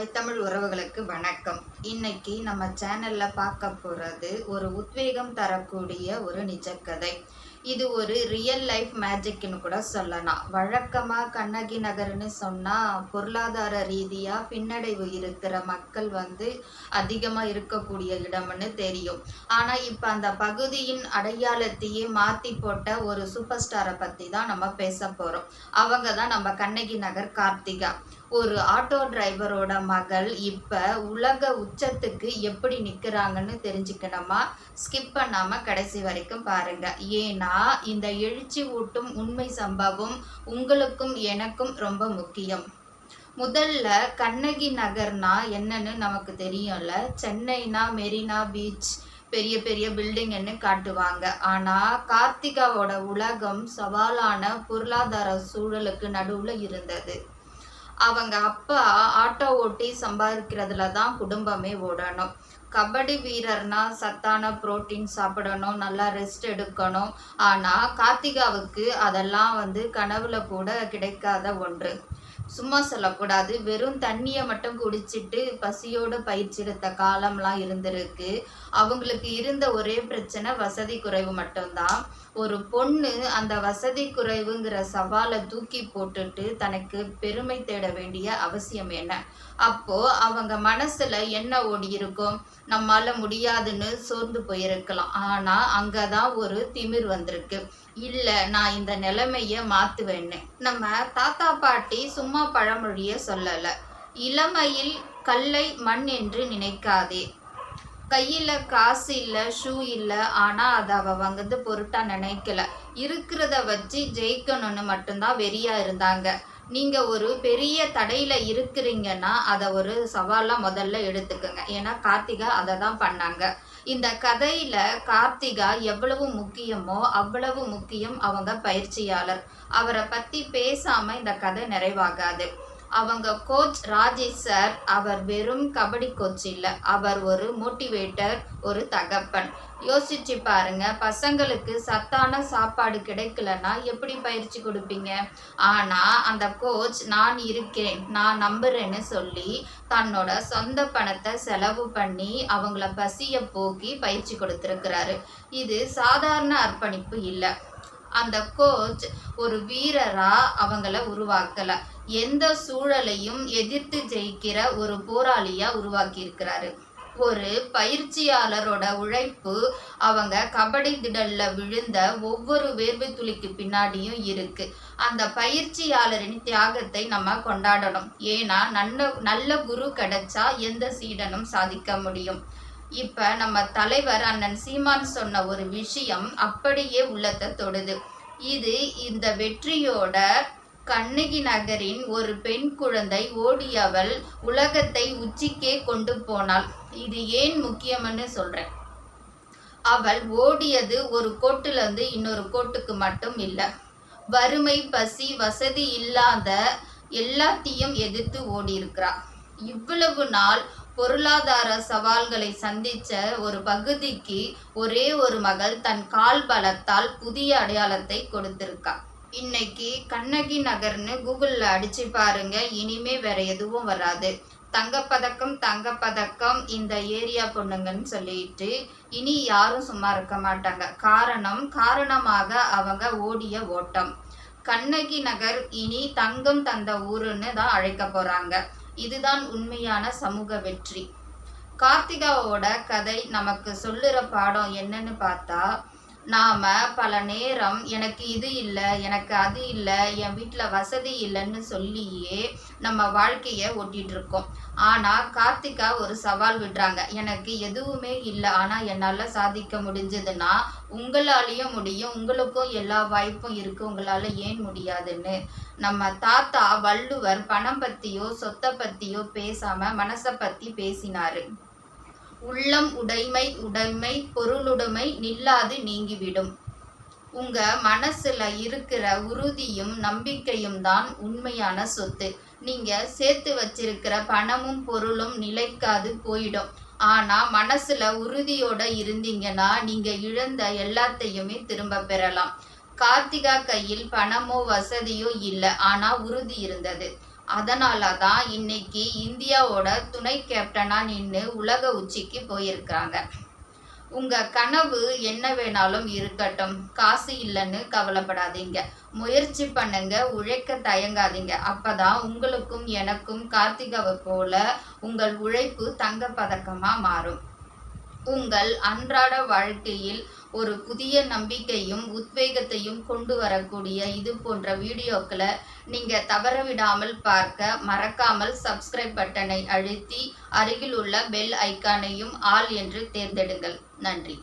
தாய் தமிழ் உறவுகளுக்கு வணக்கம். இன்னைக்கு நம்ம சேனல்ல பார்க்க போறது ஒரு உத்வேகம் தரக்கூடிய ஒரு நிஜக்கதை. இது ஒரு ரியல் லைஃப் மேஜிக்னு கூட சொல்லலாம். வழக்கமாக கண்ணகி நகர்னு சொன்னால் பொருளாதார ரீதியாக பின்னடைவு இருக்கிற மக்கள் வந்து அதிகமாக இருக்கக்கூடிய இடம்னு தெரியும். ஆனால் இப்போ அந்த பகுதியின் அடையாளத்தையே மாற்றி போட்ட ஒரு சூப்பர் ஸ்டாரை பற்றி தான் நம்ம பேச போகிறோம் அவங்க தான் நம்ம கண்ணகி நகர் கார்த்திகா. ஒரு ஆட்டோ டிரைவரோட மகள் இப்போ உலக உச்சத்துக்கு எப்படி நிற்கிறாங்கன்னு தெரிஞ்சுக்கணுமா? ஸ்கிப் பண்ணாமல் கடைசி வரைக்கும் பாருங்கள் ஏன்னா இந்த எழுச்சி ஊட்டும் உண்மை சம்பவம் உங்களுக்கும் எனக்கும் ரொம்ப முக்கியம். முதல்ல கண்ணகி நகர்னா என்னன்னு நமக்கு தெரியும்ல? சென்னைனா மெரினா பீச் பெரிய பெரிய பில்டிங்னு காட்டுவாங்க. ஆனா கார்த்திகாவோட உலகம் சவாலான பொருளாதார சூழலுக்கு நடுவுல இருந்தது. அவங்க அப்பா ஆட்டோ ஓட்டி சம்பாதிக்கிறதுல தான் குடும்பமே ஓடணும். கபடி வீரர்னா சத்தான புரோட்டீன் சாப்பிடணும் நல்லா ரெஸ்ட் எடுக்கணும். ஆனால் கார்த்திகாவுக்கு அதெல்லாம் வந்து கனவுல கூட கிடைக்காத ஒன்று. சும்மா சொல்லக்கூடாது. வெறும் தண்ணியை மட்டும் குடிச்சிட்டு பசியோடு பயிற்சி எடுத்த காலம்லாம் இருந்திருக்கு. அவங்களுக்கு இருந்த ஒரே பிரச்சனை வசதி குறைவு மட்டும்தான். ஒரு பொண்ணு அந்த வசதி குறைவுங்கிற சவாலை தூக்கி போட்டுட்டு தனக்கு பெருமை தேட வேண்டிய அவசியம் என்ன? அப்போ அவங்க மனசுல என்ன ஓடி இருக்கும்? நம்மால முடியாதுன்னு சோர்ந்து போயிருக்கலாம். ஆனா அங்கதான் ஒரு திமிர் வந்திருக்கு. இல்ல நான் இந்த நிலைமைய மாத்துவேன்னு நம்ம தாத்தா பாட்டி சும்மா பழமொழியை சொல்லல. இளமையில் கல்லை மண் என்று நினைக்காதே. கையில் காசு இல்லை ஷூ இல்லை ஆனால் அதை அவள் வந்து பொருட்டாக நினைக்கல. இருக்கிறத வச்சு ஜெயிக்கணும்னு மட்டும்தான் வெறியாக இருந்தாங்க. நீங்கள் ஒரு பெரிய தடையில் இருக்கிறீங்கன்னா அதை ஒரு சவாலாக முதல்ல எடுத்துக்கோங்க. ஏன்னா கார்த்திகா அதை தான் பண்ணாங்க. இந்த கதையில கார்த்திகா எவ்வளவு முக்கியமோ அவ்வளவு முக்கியம் அவங்க பயிற்சியாளர். அவரை பத்தி பேசாம இந்த கதை நிறைவாகாது. அவங்க கோச் ராஜேஷ் சார் அவர் வெறும் கபடி கோச் இல்லை. அவர் ஒரு மோட்டிவேட்டர் ஒரு தகப்பன். யோசிச்சு பாருங்க பசங்களுக்கு சத்தான சாப்பாடு கிடைக்கலன்னா எப்படி பயிற்சி கொடுப்பீங்க? ஆனா அந்த கோச் நான் இருக்கேன் நான் நம்புறேன்னு சொல்லி தன்னோட சொந்த பணத்தை செலவு பண்ணி அவங்கள பசிய போக்கி பயிற்சி கொடுத்துருக்கிறாரு. இது சாதாரண அர்ப்பணிப்பு இல்லை. அந்த கோச் ஒரு வீரரா அவங்கள உருவாக்கல. எந்த சூழலையும் எதிர்த்து ஜெயிக்கிற ஒரு போராளியா உருவாக்கி இருக்கிறாரு ஒரு பயிற்சியாளரோட உழைப்பு அவங்க கபடி திடல்ல விழுந்த ஒவ்வொரு வேர்வை துளிக்கு பின்னாடியும் இருக்கு. அந்த பயிற்சியாளரின் தியாகத்தை நம்ம கொண்டாடணும். ஏன்னா நல்ல நல்ல குரு கிடைச்சா எந்த சீடனும் சாதிக்க முடியும். இப்ப நம்ம தலைவர் அண்ணன் சீமான் சொன்ன ஒரு விஷயம் அப்படியே உள்ளத்தை தொடுது. இது இந்த வெற்றியோட கண்ணகி நகரின் ஒரு பெண் குழந்தை ஓடியவள் உலகத்தை உச்சிக்கே கொண்டு போனாள். இது ஏன் முக்கியம்னு சொல்றேன். அவள் ஓடியது ஒரு கோட்டிலிருந்து இன்னொரு கோட்டுக்கு மட்டும் இல்லை. வறுமை பசி வசதி இல்லாத எல்லாத்தையும் எதிர்த்து ஓடி இவ்வளவு நாள் பொருளாதார சவால்களை சந்திச்ச ஒரு பகுதிக்கு ஒரே ஒரு மகள் தன் கால் பலத்தால் புதிய அடையாளத்தை கொடுத்திருக்கா. இன்னைக்கு கண்ணகி நகர்னு கூகுளில் அடிச்சு பாருங்க இனிமே வேற எதுவும் வராது. தங்கப்பதக்கம் தங்கப்பதக்கம் இந்த ஏரியா பொண்ணுங்கன்னு சொல்லிட்டு இனி யாரும் சும்மா இருக்க மாட்டாங்க. காரணம் காரணமாக அவங்க ஓடிய ஓட்டம். கண்ணகி நகர் இனி தங்கம் தந்த ஊருன்னு தான் அழைக்க போறாங்க. இதுதான் உண்மையான சமூக வெற்றி. கார்த்திகாவோட கதை நமக்கு சொல்லுற பாடம் என்னன்னு பார்த்தா நாம பல நேரம் எனக்கு இது இல்லை எனக்கு அது இல்லை என் வீட்டில் வசதி இல்லைன்னு சொல்லியே நம்ம வாழ்க்கையை ஒட்டிகிட்டு இருக்கோம் ஆனால் கார்த்திகா ஒரு சவால் விடுறாங்க. எனக்கு எதுவுமே இல்லை. ஆனால் என்னால் சாதிக்க முடிஞ்சதுன்னா உங்களாலேயும் முடியும். உங்களுக்கும் எல்லா வாய்ப்பும் இருக்குது உங்களால் ஏன் முடியாதுன்னு. நம்ம தாத்தா வள்ளுவர் பணம் பற்றியோ சொத்தை பற்றியோ பேசாமல் மனசை பற்றி பேசினாரு. உள்ளம் உடைமை உடைமை பொருளுடைமை நில்லாது நீங்கிவிடும். உங்க மனசுல இருக்கிற உறுதியும் நம்பிக்கையும் தான் உண்மையான சொத்து. நீங்க சேர்த்து வச்சிருக்கிற பணமும் பொருளும் நிலைக்காது போயிடும். ஆனா மனசுல உறுதியோட இருந்தீங்கன்னா நீங்க இழந்த எல்லாத்தையுமே திரும்ப பெறலாம். கார்த்திகா கையில் பணமோ வசதியோ இல்லை. ஆனா உறுதி இருந்தது. அதனால தான் இன்னைக்கு இந்தியாவோட துணை கேப்டனாக நின்று உலக உச்சிக்கு போயிருக்கிறாங்க. உங்கள் கனவு என்ன வேணாலும் இருக்கட்டும். காசு இல்லைன்னு கவலைப்படாதீங்க. முயற்சி பண்ணுங்க உழைக்க தயங்காதீங்க. அப்பதான் உங்களுக்கும் எனக்கும் கார்த்திகாவை போல உங்கள் உழைப்பு தங்க பதக்கமாக மாறும். உங்கள் அன்றாட வாழ்க்கையில் ஒரு புதிய நம்பிக்கையும் உத்வேகத்தையும் கொண்டு வரக்கூடிய இது போன்ற வீடியோக்களை நீங்கள் தவற விடாமல் பார்க்க மறக்காமல் சப்ஸ்கிரைப் பட்டனை அழுத்தி அருகில் உள்ள பெல் ஐக்கானையும் ஆல் என்று தேர்ந்தெடுங்கள். நன்றி.